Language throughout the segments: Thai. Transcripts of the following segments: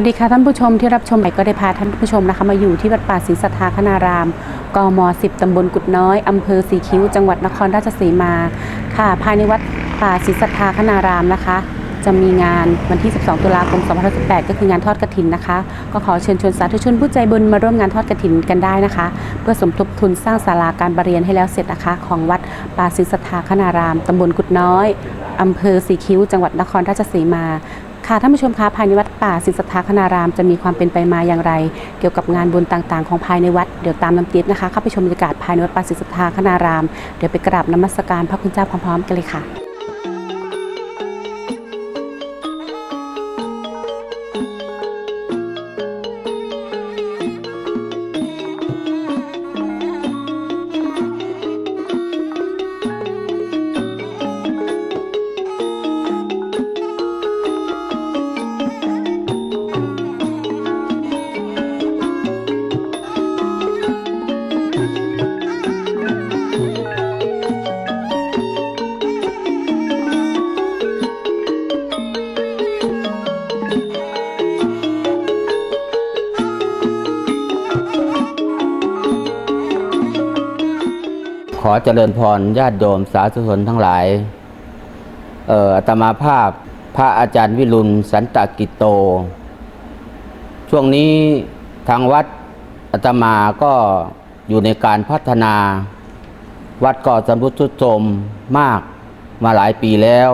วัสดีค่ะท่านผู้ชมที่รับชมใหม่ก็ได้พาท่านผู้ชมนะคะมาอยู่ที่วัดป่าศรีสัทธาคณาราม กม 10 ตำบลกุดน้อย อำเภอสีคิ้ว จังหวัดนครราชสีมา ค่ะ ภายในวัดป่าศรีสัทธาคณารามนะคะ จะมีงานวันที่ 12 ตุลาคม 2018 ก็คืองานทอดกระถินนะคะ ก็ขอเชิญชวนสาธุชนผู้ใจบุญมาร่วมงานทอดกระถินกันได้นะคะ เพื่อสมทบทุนสร้างศาลาการประเรียนให้แล้วเสร็จนะคะ ของวัดป่าศรีสัทธาคณาราม ตำบลกุดน้อยอำเภอสีคิ้ว จังหวัดนครราชสีมา ค่ะท่านผู้ชมคะภายในวัดป่าศิสทธาคณารามจะมีความเป็นไปมาอย่างไร เกี่ยวกับงานบุญต่างๆ ของภายในวัดเดี๋ยวตามน้ำติ๊นะคะเข้าไปชมบรรยากาศภายในวัดป่าศิสทธาคณาราม เดี๋ยวไปกราบนมัสการพระคุณเจ้าพร้อมๆกันเลยค่ะ อเจริญพรญาติโยมสาธุชนทั้งหลาย เอ่ออาตมาภาพพระอาจารย์วิรุณสันตกิตโต ช่วงนี้ทางวัดอาตมาก็อยู่ในการพัฒนา วัดก็สำรุทรุดโทรมมากมาหลายปีแล้ว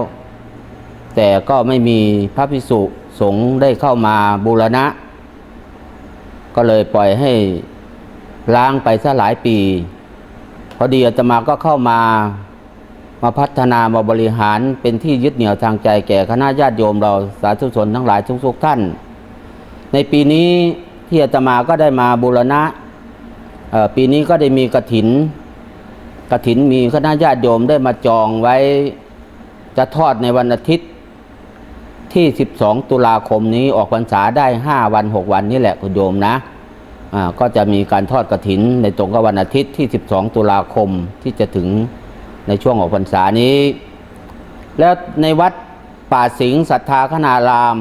แต่ก็ไม่มีพระภิกษุสงฆ์ได้เข้ามาบูรณะ ก็เลยปล่อยให้ล้างไปซะหลายปี พอดีอาตมาก็เข้ามามาพัฒนามาบริหารเป็นที่ยึดเหนี่ยวทางใจแก่คณะญาติโยมเราสาธุชนทั้งหลายทุกๆท่าน ในปีนี้ที่อาตมาก็ได้มาบูรณะปีนี้ก็ได้มีกระถินกระถินมีคณะญาติโยมได้มาจองไว้จะทอดในวันอาทิตย์ที่ 12 ตุลาคมนี้ออกพรรษาได้ 5 วัน 6 วันนี่แหละคุณโยมนะ ก็จะมีการทอดกระถินในตรงกับวันอาทิตย์ที่ 12 ตุลาคมที่จะถึงในช่วงออกพรรษานี้ แล้วในวัดป่าสิงห์ศรัทธาคณาราม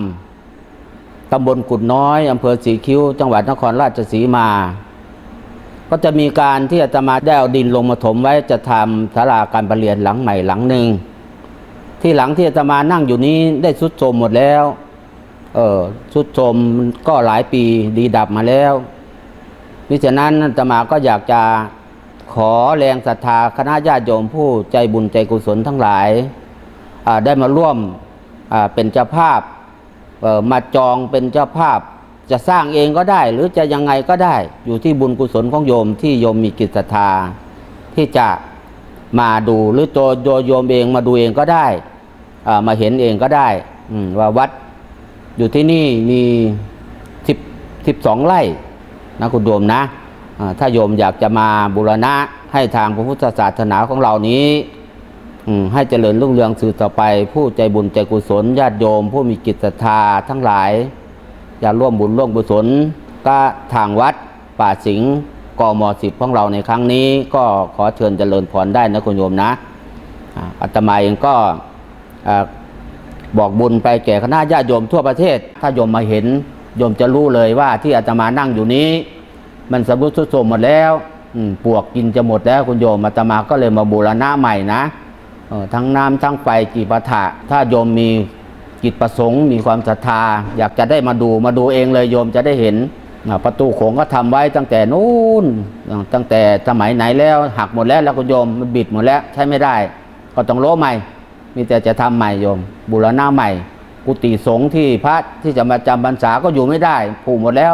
ตำบลกุดน้อยอำเภอสีคิ้ว จังหวัดนครราชสีมา ก็จะมีการที่อาตมาได้เอาดินลงมาถมไว้จะทำศาลาการประเรียนหลังใหม่หลังหนึ่งที่หลังที่อาตมานั่งอยู่นี้ได้สุดโทมหมดแล้ว เออสุดโทมก็หลายปีดีดับมาแล้ว มิฉะนั้นตมาก็อยากจะขอแรงศรัทธาคณะญาติโยมผู้ใจบุญใจกุศลทั้งหลายได้มาร่วมเป็นเจ้าภาพมาจองเป็นเจ้าภาพ จะสร้างเองก็ได้ หรือจะยังไงก็ได้ อยู่ที่บุญกุศลของโยมที่โยมมีกิจศรัทธา ที่จะมาดูหรือตัวโยโยมเองมาดูเองก็ได้มาเห็นเองก็ได้ว่าวัดอยู่ที่นี่มีสิบสิบสองไร่ นะคุณโยมนะถ้าโยมอยากจะมาบูรณะให้ทางพระพุทธศาสนาของเรานี้ให้เจริญรุ่งเรืองสืบต่อไป ผู้ใจบุญใจกุศลญาติโยม ผู้มีจิตศรัทธาทั้งหลาย อยากร่วมบุญร่วมกุศล ก็ทางวัดป่าสิงห์กมสิบของเราในครั้งนี้ ก็ขอเชิญเจริญพรได้นะคุณโยมนะอ่าตมาเองก็บอกบุญไปแก่คณะญาติโยมทั่วประเทศ ถ้าโยมมาเห็น โยมจะรู้เลยว่าที่อาตมานั่งอยู่นี้ มันสำรุดทรุดโทมหมดแล้วปวกกินจะหมดแล้วคุณโยมอาตมาก็เลยมาบูรณะใหม่นะทั้งน้ำทั้งไฟกีปะทะถ้าโยมมีจิตประสงค์ มีความศรัทธา อยากจะได้มาดูมาดูเองเลยโยมจะได้เห็นประตูโขงก็ทำไว้ตั้งแต่นู้นตั้งแต่สมัยไหนแล้วหักหมดแล้วแล้วคุณโยมมันบิดหมดแล้วใช้ไม่ได้ ก็ต้องโลใหม่ มีแต่จะทำใหม่โยมบุรณะใหม่ กุฏิสงฆ์ที่พระที่จะมาจำพรรษาก็อยู่ไม่ได้ผูกหมดแล้ว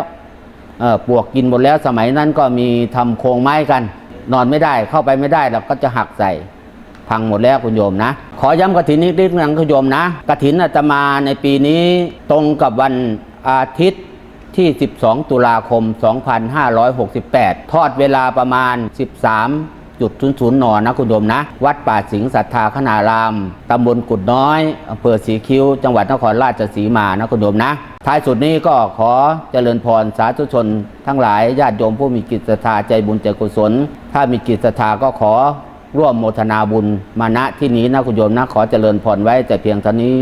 ปวกกินหมดแล้วสมัยนั้นก็มีทำโครงไม้กัน นอนไม่ได้เข้าไปไม่ได้เราก็จะหักใส่พังหมดแล้วคุณโยมนะ ขอย้ำกระถินนิดนิดนึงคุณโยมนะกระถินอาตมาในปีนี้ตรงกับวันอาทิตย์ที่ 12 ตุลาคม 2568 ทอดเวลาประมาณ 13 จุดศูนย์ศูนนอนะคุณโยมนะ วัดป่าสิงห์ศรัทธาคณาราม ตำบลกุดน้อยอำเภอสีคิ้ว จังหวัดนครราชสีมานะคุณโยมนะ ท้ายสุดนี้ก็ขอเจริญพรสาธุชน ทั้งหลายญาติโยมผู้มีกิจศรัทธาใจบุญใจกุศล ถ้ามีกิจศรัทธาก็ขอร่วมโมทนาบุญมาณที่นี้นะคุณโยมนะ ขอเจริญพรไว้แต่เพียงเท่านี้